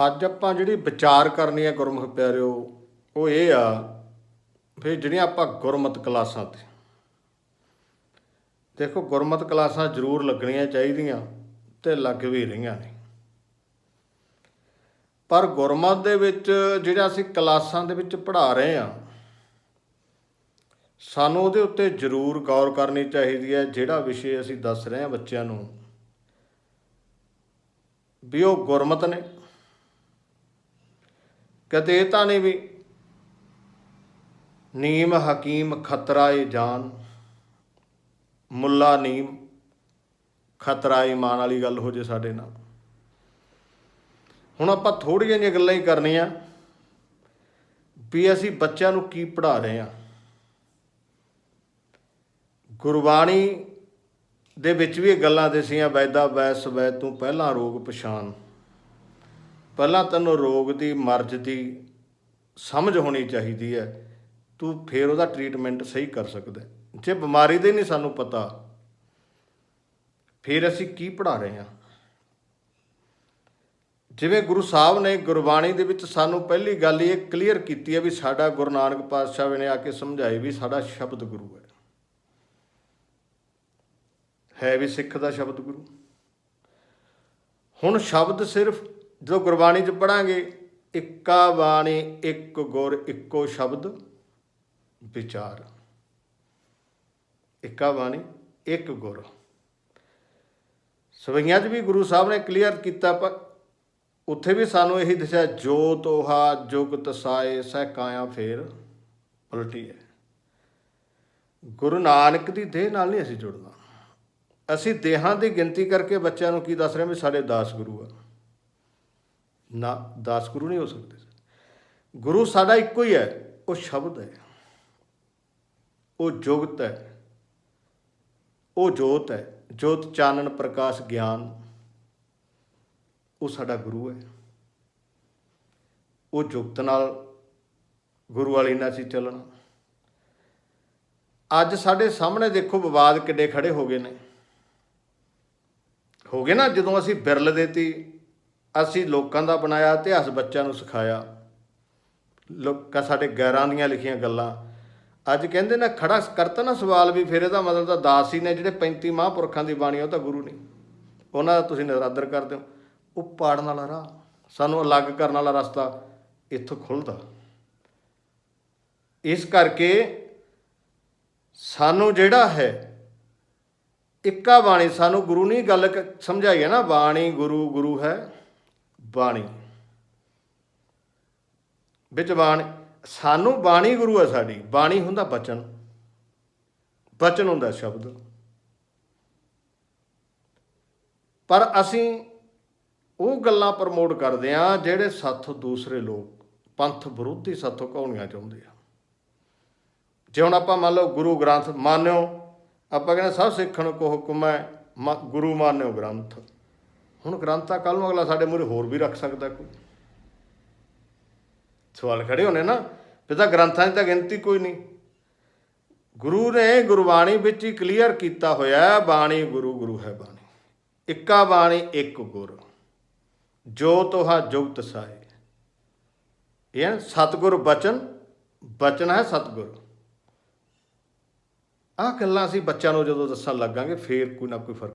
ਅੱਜ ਆਪਾਂ ਜਿਹੜੀ ਵਿਚਾਰ ਕਰਨੀ ਹੈ ਗੁਰਮੁਖ ਪਿਆਰਿਓ, ਉਹ ਇਹ ਆ ਫਿਰ ਜਿਹੜੀਆਂ ਆਪਾਂ ਗੁਰਮਤ ਕਲਾਸਾਂ ਤੇ ਦੇਖੋ, ਗੁਰਮਤ ਕਲਾਸਾਂ ਜ਼ਰੂਰ ਲੱਗਣੀਆਂ ਚਾਹੀਦੀਆਂ ਤੇ ਲੱਗ ਵੀ ਰਹੀਆਂ ਨੇ। ਪਰ ਗੁਰਮਤ ਦੇ ਵਿੱਚ ਜਿਹੜਾ ਅਸੀਂ ਕਲਾਸਾਂ ਦੇ ਵਿੱਚ ਪੜ੍ਹਾ ਰਹੇ ਆ ਸਾਨੂੰ ਉਹਦੇ ਉੱਤੇ ਜ਼ਰੂਰ ਗੌਰ ਕਰਨੀ ਚਾਹੀਦੀ ਹੈ, ਜਿਹੜਾ ਵਿਸ਼ੇ ਅਸੀਂ ਦੱਸ ਰਹੇ ਹਾਂ ਬੱਚਿਆਂ ਨੂੰ, ਵੀ ਉਹ ਗੁਰਮਤ ਨੇ। ਕਦੇ ਇਹ ਤਾਂ ਨਹੀਂ ਵੀ, ਨੀਮ ਹਕੀਮ ਖਤਰਾ ਏ ਜਾਨ, ਮੁੱਲਾ ਨੀਮ ਖਤਰਾ ਇਮਾਨ ਵਾਲੀ ਗੱਲ ਹੋ ਜੇ ਸਾਡੇ ਨਾਲ। ਹੁਣ ਆਪਾਂ ਥੋੜੀਆਂ ਜਿਹੀਆਂ ਗੱਲਾਂ ਹੀ ਕਰਨੀਆਂ, ਵੀ ਅਸੀਂ ਬੱਚਿਆਂ ਨੂੰ ਕੀ ਪੜ੍ਹਾ ਰਹੇ ਹਾਂ। ਗੁਰਬਾਣੀ ਦੇ ਵਿੱਚ ਵੀ ਇਹ ਗੱਲਾਂ ਦਸੀਆਂ ਵੈਦਾ ਵੈਸ ਵੈ ਤੂੰ ਪਹਿਲਾਂ ਰੋਗ ਪਛਾਣ। ਪਹਿਲਾਂ ਤੈਨੂੰ ਰੋਗ ਦੀ, ਮਰਜ਼ ਦੀ ਸਮਝ ਹੋਣੀ ਚਾਹੀਦੀ ਹੈ। ਤੂੰ ਫਿਰ ਉਹਦਾ ਟ੍ਰੀਟਮੈਂਟ ਸਹੀ ਕਰ ਸਕਦਾ ਜੇ ਬਿਮਾਰੀ ਦਾ ਹੀ ਨਹੀਂ ਸਾਨੂੰ ਪਤਾ, ਫਿਰ ਅਸੀਂ ਕੀ ਪੜ੍ਹਾ ਰਹੇ ਹਾਂ? ਜਿਵੇਂ ਗੁਰੂ ਸਾਹਿਬ ਨੇ ਗੁਰਬਾਣੀ ਦੇ ਵਿੱਚ ਸਾਨੂੰ ਪਹਿਲੀ ਗੱਲ ਇਹ ਕਲੀਅਰ ਕੀਤੀ ਹੈ ਵੀ ਸਾਡਾ ਗੁਰੂ ਨਾਨਕ ਪਾਤਸ਼ਾਹ ਨੇ ਆ ਕੇ ਸਮਝਾਏ ਵੀ ਸਾਡਾ ਸ਼ਬਦ ਗੁਰੂ ਹੈ। ਹੈ ਵੀ ਸਿੱਖ ਦਾ ਸ਼ਬਦ ਗੁਰੂ। ਹੁਣ ਸ਼ਬਦ ਸਿਰਫ ਜਦੋਂ ਗੁਰਬਾਣੀ ਚ ਪੜਾਂਗੇ, ਇੱਕਾ ਬਾਣੀ, ਇੱਕ ਗੁਰ, ਇੱਕੋ ਸ਼ਬਦ, ਵਿਚਾਰ। ਇੱਕਾ ਬਾਣੀ, ਇੱਕ ਗੁਰ। ਸਵਈਆਂ 'ਚ ਵੀ ਗੁਰੂ ਸਾਹਿਬ ਨੇ ਕਲੀਅਰ ਕੀਤਾ, ਪਰ ਉੱਥੇ ਵੀ ਸਾਨੂੰ ਇਹੀ ਦੱਸਿਆ, ਜੋ ਤੋਹਾ ਜੁਗਤ ਸਾਏ, ਸਹਿ ਕਾਇਆ ਫੇਰ, ਉਲਟੀ ਹੈ। ਗੁਰੂ ਨਾਨਕ ਦੀ ਦੇਹ ਨਾਲ ਨਹੀਂ ਅਸੀਂ ਜੁੜਨਾ। ਅਸੀਂ ਦੇਹਾਂ ਦੀ ਗਿਣਤੀ ਕਰਕੇ ਬੱਚਿਆਂ ਨੂੰ ਕੀ ਦੱਸ ਰਹੇ ਵੀ ਸਾਡੇ ਦਾਸ ਗੁਰੂ ਆ। ਨਾ ਦਾਸ ਗੁਰੂ ਨਹੀਂ ਹੋ ਸਕਦੇ ਗੁਰੂ ਸਾਡਾ ਇੱਕੋ ਹੀ ਹੈ, ਉਹ ਸ਼ਬਦ ਹੈ। ਉਹ ਜੁਗਤ ਹੈ। ਉਹ ਜੋਤ ਹੈ। ਜੋਤ ਚਾਨਣ ਪ੍ਰਕਾਸ਼ ਗਿਆਨ। ਉਹ ਸਾਡਾ ਗੁਰੂ ਹੈ। ਉਹ ਜੁਗਤ ਨਾਲ ਗੁਰੂ ਵਾਲੀ ਨਾਲ ਸੀ ਚੱਲਣਾ। ਅੱਜ ਸਾਡੇ ਸਾਹਮਣੇ ਦੇਖੋ ਵਿਵਾਦ ਕਿੱਡੇ ਖੜੇ ਹੋ ਗਏ ਨੇ। ਹੋ ਗਏ ਨਾ ਜਦੋਂ ਅਸੀਂ ਬਿਰਲ ਦੇਤੀ ਅਸੀਂ ਲੋਕਾਂ ਦਾ ਬਣਾਇਆ, ਇਤਿਹਾਸ ਬੱਚਿਆਂ ਨੂੰ ਸਿਖਾਇਆ। ਲੋਕਾਂ, ਸਾਡੇ ਗੈਰਾਂ ਦੀਆਂ ਲਿਖੀਆਂ ਗੱਲਾਂ। ਅੱਜ ਕਹਿੰਦੇ ਨਾ, ਖੜਾ ਕਰਤਾ ਨਾ ਸਵਾਲ ਵੀ, ਫਿਰ ਇਹਦਾ ਮਤਲਬ ਤਾਂ ਦਾਸ ਹੀ ਨੇ, ਜਿਹੜੇ 35 ਮਹਾਂਪੁਰਖਾਂ ਦੀ ਬਾਣੀ, ਉਹ ਤਾਂ ਗੁਰੂ ਨਹੀਂ ਉਹਨਾਂ ਦਾ ਤੁਸੀਂ ਨਿਰਾਦਰ ਕਰਦੇ ਹੋ। ਉਹ ਪਾੜਨ ਵਾਲਾ ਰਾਹ, ਸਾਨੂੰ ਅਲੱਗ ਕਰਨ ਵਾਲਾ ਰਸਤਾ ਇੱਥੋਂ ਖੁੱਲਦਾ। ਇਸ ਕਰਕੇ ਸਾਨੂੰ ਜਿਹੜਾ ਹੈ, ਇੱਕਾ ਬਾਣੀ, ਸਾਨੂੰ ਗੁਰੂ ਨਹੀਂ ਗੱਲ ਕ- ਸਮਝਾਈ ਹੈ ਨਾ, ਬਾਣੀ ਗੁਰੂ ਗੁਰੂ ਹੈ। ਬਾਣੀ। ਵਿੱਚ ਬਾਣੀ, ਸਾਨੂੰ ਬਾਣੀ ਗੁਰੂ ਹੈ ਸਾਡੀ। ਬਾਣੀ ਹੁੰਦਾ ਬਚਨ। ਬਚਨ ਹੁੰਦਾ ਸ਼ਬਦ। ਪਰ ਅਸੀਂ ਉਹ ਗੱਲਾਂ ਪ੍ਰਮੋਟ ਕਰਦੇ ਆ ਜਿਹੜੇ ਸਾਥੋਂ ਦੂਸਰੇ ਲੋਕ, ਪੰਥ ਵਿਰੋਧੀ ਸਾਥੋਂ ਕਹਾਉਣੀਆਂ ਚਾਹੁੰਦੇ ਆ। ਜੇ ਹੁਣ ਆਪਾਂ ਮੰਨ ਲਓ ਗੁਰੂ ਗ੍ਰੰਥ ਮੰਨਿਓ, ਆਪਾਂ ਕਹਿੰਦੇ ਸਭ ਸਿੱਖਣ ਕੋ ਹੁਕਮ ਹੈ, ਮ- ਗੁਰੂ ਮੰਨਿਓ ਗ੍ਰੰਥ। ਹੁਣ ਗ੍ਰੰਥ ਆ ਕੱਲ ਨੂੰ ਅਗਲਾ ਸਾਡੇ ਮੂਹਰੇ ਹੋਰ ਵੀ ਰੱਖ ਸਕਦਾ ਕੋਈ। ਸਵਾਲ ਖੜੇ ਹੋਣੇ ਨਾ ਪਿਤਾ ਗ੍ਰੰਥਾਂ ਦੀ ਤਾਂ ਗਿਣਤੀ ਕੋਈ ਨਹੀਂ। ਗੁਰੂ ਨੇ ਗੁਰਬਾਣੀ ਵਿੱਚ ਹੀ ਕਲੀਅਰ ਕੀਤਾ ਹੋਇਆ ਬਾਣੀ ਗੁਰੂ ਗੁਰੂ ਹੈ ਬਾਣੀ। ਇੱਕਾ ਬਾਣੀ, ਇੱਕ ਗੁਰ। ਜੋ ਤੋਹਾ ਜੁਗਤ ਸਾਏ। ਇਹ ਹੈ ਸਤਿਗੁਰ ਬਚਨ ਬਚਨ ਹੈ ਸਤਿਗੁਰ। ਆਹ ਗੱਲਾਂ ਅਸੀਂ ਬੱਚਿਆਂ ਨੂੰ ਜਦੋਂ ਦੱਸਣ ਲੱਗਾਂਗੇ, ਫੇਰ ਕੋਈ ਨਾ ਕੋਈ ਫ਼ਰਕ